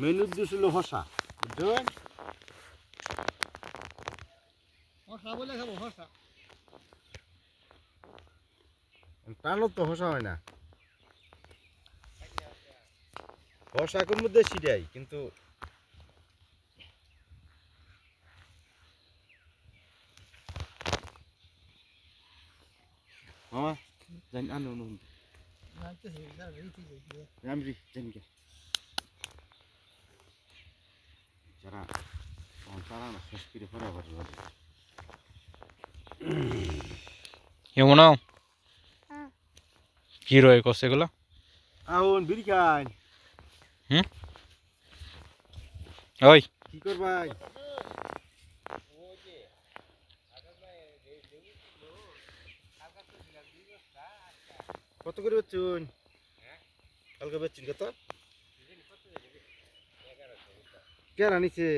Main উদ্দেশ্য হলো হসা বুঝছেন হসা বলে খাব হসা। টানো তো হসা হয় না। হসা মধ্যে সিটাই কিন্তু মামা জানি আনো যার রীতি জানি যারা তারা না শেষ করে ফেরা পারবে এমন কি রয়ে করছে এগুলো? আউন বিড়ি খান ওই। কি করবাই? কত করে বেচুন কালকে বেচুন কত? কেরা নিছে